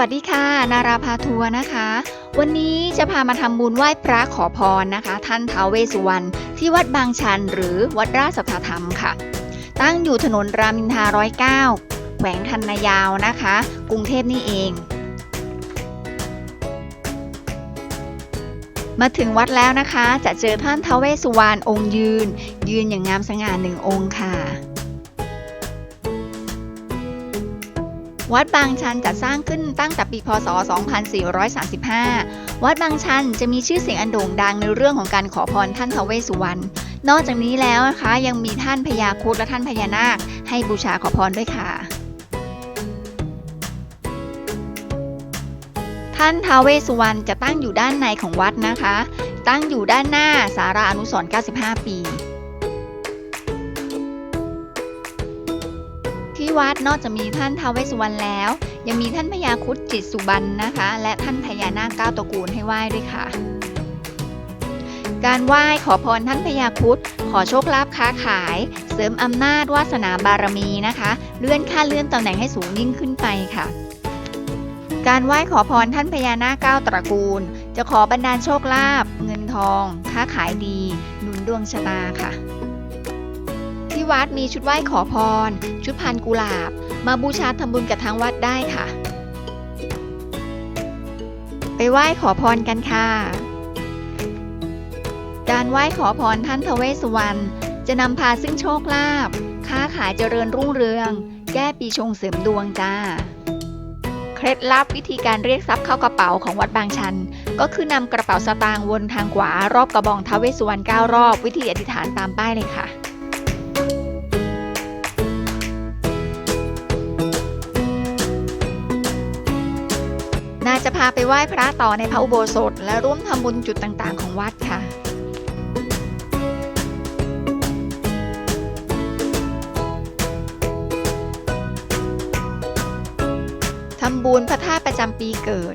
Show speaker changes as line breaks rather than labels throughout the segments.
วัสดีค่ะ นาราพาทัวร์นะคะ วันนี้จะพามาทำบุญไหว้พระขอพรนะคะ ท่านท้าวเวสุวรรณที่วัดบางชันหรือวัดราชสัทธาธรรมค่ะ ตั้งอยู่ถนนรามินทาร้อยเก้าแขวงทันนายาวนะคะ กรุงเทพนี่เอง มาถึงวัดแล้วนะคะ จะเจอท่านท้าวเวสุวรรณองค์ยืน ยืนอย่างงามสง่าหนึ่งองค์ค่ะ วัดบางชันจัดสร้างขึ้นตั้งแต่ปีพศ 2435 วัดบางชันจะมีชื่อเสียงอันโด่งดังในเรื่องของการขอพรท่านทาวเวสสุวรรณ นอกจากนี้แล้วนะคะยังมีท่านพญาครุฑและท่านพญานาค ให้บูชาขอพรด้วยค่ะ ท่านท้าวเวสสุวรรณจะตั้งอยู่ด้านในของวัดนะคะ ตั้งอยู่ด้านหน้าสาราอนุสรณ์95 ปี ที่วัดนอกจากมีท่านท้าวเวสสุวรรณแล้ว ยังมีท่านพญาครุฑจิตสุบรรณนะคะ และท่านพญานาคเก้าตระกูลให้ไหว้ด้วยค่ะ การไหว้ขอพรท่านพญาครุฑขอโชคลาภค้าขาย เสริมอำนาจวาสนาบารมีนะคะ เลื่อนขั้นเลื่อนตำแหน่งให้สูงยิ่งขึ้นไปค่ะ การไหว้ขอพรท่านพญานาคเก้าตระกูล จะขอบันดาลโชคลาภเงินทอง ค้าขายดี หนุนดวงชะตาค่ะ วัดมีชุดไหว้ขอพร ชุดพันกุหลาบ มาบูชาทำบุญกับทางวัดได้ค่ะ ไปไหว้ขอพรกันค่ะ การไหว้ขอพรท่านทวเวสสุวรรณจะนำพาซึ่งโชคลาภ ค้าขายเจริญรุ่งเรือง แก้ปีชงเสริมดวงจ้า เคล็ดลับวิธีการเรียกทรัพย์เข้ากระเป๋าของวัดบางชัน ก็คือนำกระเป๋าสตางค์วนทางขวารอบกระบองท้าวเวสสุวรรณ9รอบ วิธีอธิษฐานตามป้ายเลยค่ะ จะพาไปไหว้พระต่อในพระอุโบสถ และร่วมทำบุญจุดต่างๆ ของวัดค่ะทำบุญพระธาตุประจำปีเกิด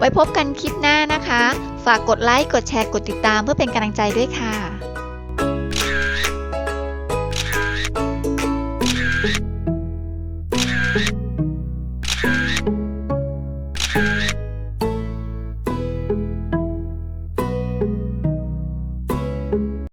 ไว้พบกันคลิปหน้านะคะ ฝากกดไลค์ กดแชร์ กดติดตามเพื่อเป็นกำลังใจด้วยค่ะ